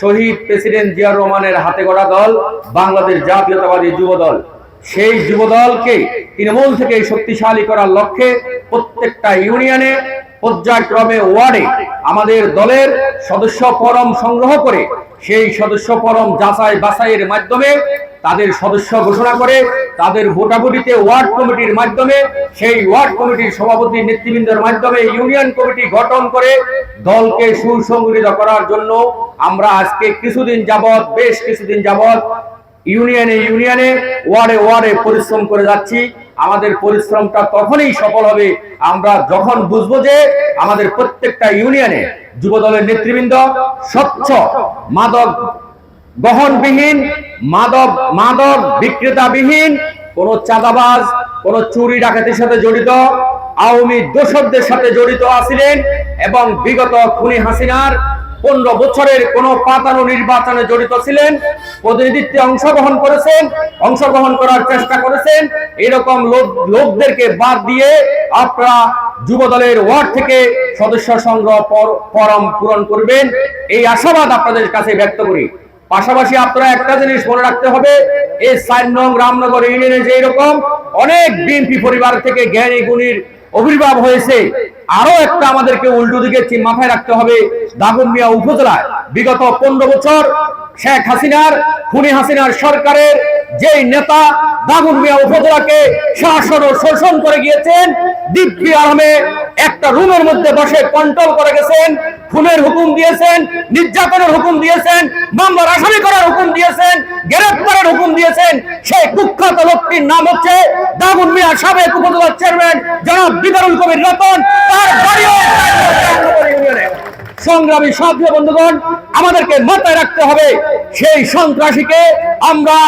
শহীদ president Ziaur রহমানের হাতে গড়া দল বাংলাদেশ জাতীয়তাবাদী যুব দল। সেই যুব দলকে তৃণমূল থেকে শক্তিশালী করার লক্ষ্যে প্রত্যেকটা ইউনিয়নে, পর্যায়ক্রমে, ওয়ার্ডে আমাদের দলের সদস্য ফরম সংগ্রহ করে সেই সদস্য ফরম যাচাই বাছাইয়ের মাধ্যমে তাদের সদস্য ঘোষণা করে তাদের ভোটাভুটিতে ওয়ার্ড কমিটির মাধ্যমে, সেই ওয়ার্ড কমিটির সভাপতি নেতৃবৃন্দের মাধ্যমে ইউনিয়ন কমিটি গঠন করে দলকে সুসংগঠিত করার জন্য আমরা আজকে কিছুদিন যাবৎ, বেশ কিছুদিন যাবৎ ইউনিয়নে ইউনিয়নে, ওয়ার্ডে ওয়ার্ডে পরিশ্রম করে যাচ্ছি। আমাদের পরিশ্রমটা তখনই সফল হবে। আমরা যখন বুঝব যে আমাদের প্রত্যেকটা ইউনিয়নে যুব দলের নেতৃবৃন্দ স্বচ্ছ, মাদক বহনবিহীন মাদক মাদক বিক্রেতাবিহীন, কোন চাঁদাবাজ, কোন চুরি ডাকাতির সাথে জড়িত, আওয়ামী দোষকদের সাথে জড়িত আছিলেন এবং বিগত খুনি হাসিনার পনেরো বছরের কোন পাতানো নির্বাচনে জড়িত ছিলেন, প্রতিনিধিত্বে অংশগ্রহণ করেছেন, অংশগ্রহণ করার চেষ্টা করেছেন, এরকম লোক, লোকদেরকে বাদ দিয়ে আপনারা যুব দলের ওয়ার্ড থেকে সদস্য সংগ্রহ ফরম পূরণ করবেন। এই আশাবাদ আপনাদের কাছে ব্যক্ত করি। পাশাপাশি আপনারা একটা জিনিস মনে রাখতে হবে, এই চার নং রামনগর ইউনিয়নে যে এরকম অনেক বিএনপি পরিবার থেকে জ্ঞানী গুণীর আবির্ভাব হয়েছে আরও একটা আমাদেরকে উল্টো দিকে মাথায় রাখতে হবে দাগনমিয়া উপজেলায়। বিগত পনেরো বছর শেখ হাসিনার, খুনি হাসিনার সরকারের যেই নেতা দাগনমিয়া উপজেলাকে শাসন ও শোষণ করে গিয়েছেন, দিব্যি আলমে একটা রুমের মধ্যে বসে কন্ট্রোল করে গেছেন খুনের হুকুম দিয়েছেন, নির্যাতনের হুকুম দিয়েছেন, মামলার আসামি করার হুকুম দিয়েছেন গ্রেফতারের হুকুম দিয়েছেন। সেই কুখ্যাত লোকটির নাম হচ্ছে দাগুন মিয়া সাবেক উপজেলা চেয়ারম্যান জনাব বিদারুল কবির রতন। তার সংগ্রামী সাথী বন্ধুগণ, আমাদেরকে মাথায় রাখতে হবে, সেই সন্ত্রাসীকে আমরা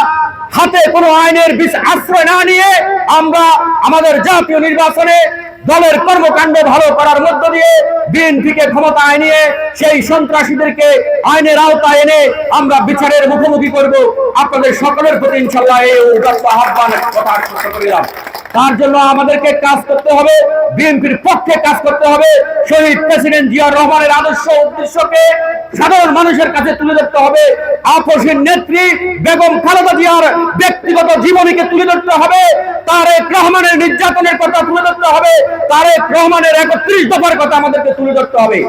হাতে কোনো আইনের আশ্রয় না নিয়ে আমরা আমাদের জাতীয় নির্বাচনে দলের কর্মকাণ্ড ভালো করার মধ্য দিয়ে বিএনপিকে ক্ষমতায় নিয়ে সেই সন্ত্রাসীদেরকে আইনের আওতায় এনে আমরা বিচারের মুখোমুখি করব। আপনাদের সকলের প্রতি ইনশাল্লাহ এই উদাত্ত আহ্বান কথা তার জন্য আমাদেরকে কাজ করতে হবে, বিএনপির পক্ষে কাজ করতে হবে। শহীদ প্রেসিডেন্ট জিয়াউর রহমানের আদর্শ উদ্দেশ্যকে সাধারণ মানুষের কাছে তুলে ধরতে হবে। আপসের নেত্রী বেগম খালেদা জিয়ার ব্যক্তিগত জীবনীকে তুলে ধরতে হবে। তারেক রহমানের নির্যাতনের কথা তুলে ধরতে হবে। তারেক রহমানের একত্রিশ দফার কথা আমাদেরকে তুলে ধরতে হবে।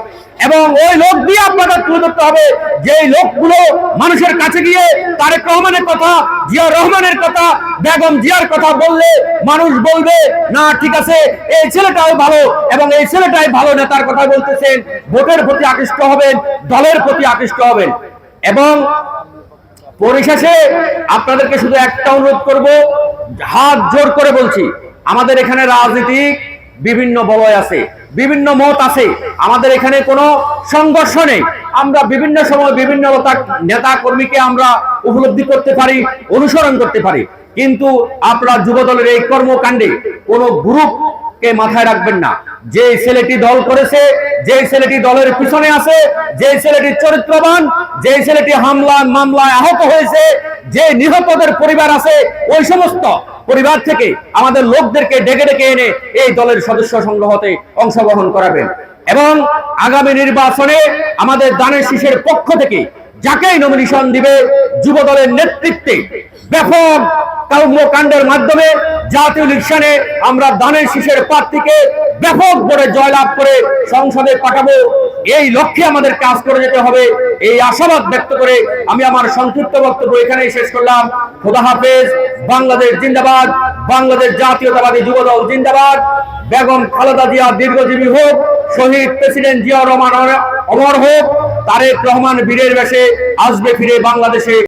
এবং ওই লোক দিয়ে আপনাদের তুলে ধরতে হবে। যে লোকগুলো মানুষের কাছে গিয়ে তারেক রহমানের কথা, জিয়া রহমানের কথা, বেগম জিয়ার কথা বললে মানুষ বলবে, না, ঠিক আছে, এই ছেলেটাও ভালো এবং এই ছেলেটাই ভালো নেতার কথা বলতেছেন। ভোটের প্রতি আকৃষ্ট হবেন, দলের প্রতি আকৃষ্ট হবেন। এবং পরিশেষে আপনাদেরকে শুধু একটা অনুরোধ করব, হাত জোর করে বলছি, আমাদের এখানে রাজনীতিক বিভিন্ন বলয় আছে, বিভিন্ন মত আছে। আমাদের এখানে কোনো সংঘর্ষ নেই। আমরা বিভিন্ন সময় বিভিন্ন নেতা- কর্মীকে আমরা উপলব্ধি করতে পারি, অনুসরণ করতে পারি। কিন্তু আপনার যুব দলের এই কর্মকাণ্ডে কোনো গ্রুপ কে মাথায় রাখবেন না। যে ছেলেটি দল করেছে যে ছেলেটি দলের পিছনে আছে যে ছেলেটি চরিত্রবান যে ছেলেটি হামলা মামলায় আহত হয়েছে যে নিহতদের পরিবার আছে, ওই সমস্ত পরিবার থেকে আমাদের লোকদেরকে ডেকে ডেকে এনে এই দলের সদস্য সংগ্রহতে অংশগ্রহণ করাবেন। এবং আগামী নির্বাচনে আমাদের দানের শীষের পক্ষ থেকে যাকেই নমিনেশন দিবে, যুব দলের নেতৃত্বে ব্যাপক কর্মকাণ্ডের মাধ্যমে জাতীয় ইলেকশনে আমরা দানের শীষের প্রার্থীকে ব্যাপক করে জয়লাভ করে সংসদে পাঠাবো। এই লক্ষ্যে আমাদের কাজ করে যেতে হবে। এই আশাবাদ ব্যক্ত করে আমি আমার সংক্ষিপ্ত বক্তব্য এখানেই শেষ করলাম। খোদা হাফেজ, বাংলাদেশ জিন্দাবাদ, বাংলাদেশ জাতীয়তাবাদী যুবদল জিন্দাবাদ। বেগম খালেদা জিয়া দীর্ঘজীবী হোক, শহীদ প্রেসিডেন্ট জিয়া রহমান অমর হোক, তারেক রহমান বীরের বেশে আসবে ফিরে বাংলাদেশে।